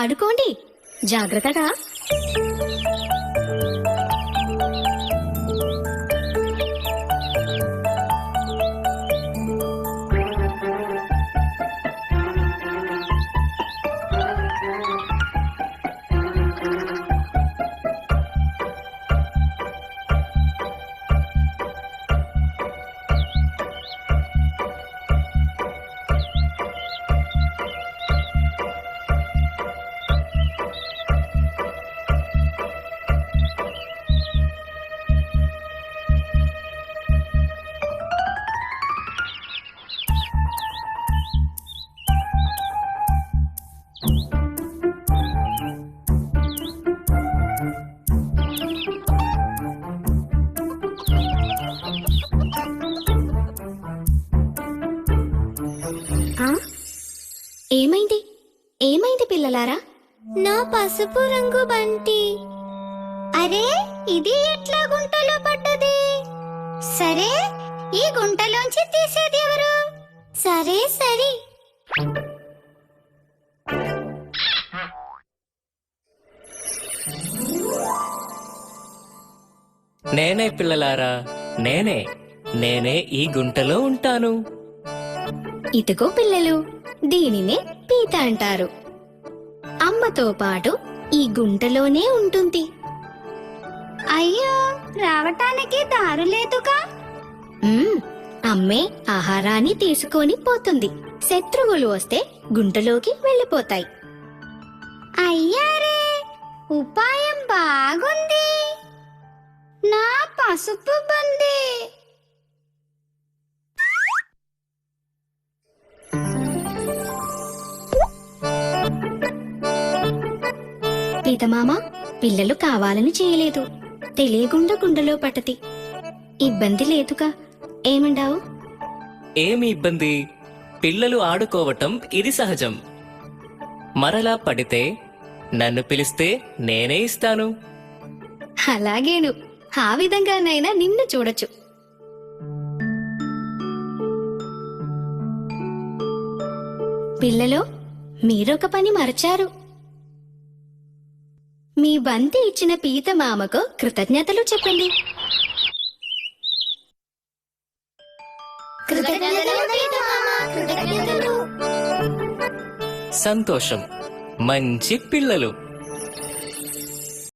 ఆడుకోండి. జాగ్రత్తగా ఏమైంది? ఏమైంది పిల్లలారా? నా పసుపు రంగు బంటి. అరే ఇది ఎట్లా గుంటలో పడ్డది? సరే ఈ గుంటలోంచి తీసేది ఎవరు? సరే సరే. నేనే పిల్లలారా నేనే నేనే ఈ గుంటలో ఉంటాను. ఇదిగో పిల్లలు. దీనినే పీత అంటారు. అమ్మతో పాటు ఈ గుంటలోనే ఉంటుంది. అయ్యో రావటానికి దారు లేదుగా? అమ్మే ఆహారాన్ని తీసుకొని పోతుంది. శత్రువులు వస్తే గుంటలోకి వెళ్ళిపోతాయి. అయ్యారే ఉపాయం బాగుంది. నా పసుపు బందీ. పీతమామ పిల్లలు కావాలని చేయలేదు. తెలియకుండా గుండెలో పట్టది. ఇబ్బంది లేదుగా. ఏమండావు? ఏమి ఇబ్బంది? పిల్లలు ఆడుకోవటం ఇది సహజం. మరలా పడితే నన్ను పిలిస్తే నేనే ఇస్తాను. అలాగేను. ఆ విధంగానైనా నిన్ను చూడొచ్చు. పిల్లలు మీరొక పని మరచారు. మీ బంతి ఇచ్చిన పీత మామకు కృతజ్ఞతలు చెప్పండి సంతోషం. మంచి పిల్లలు.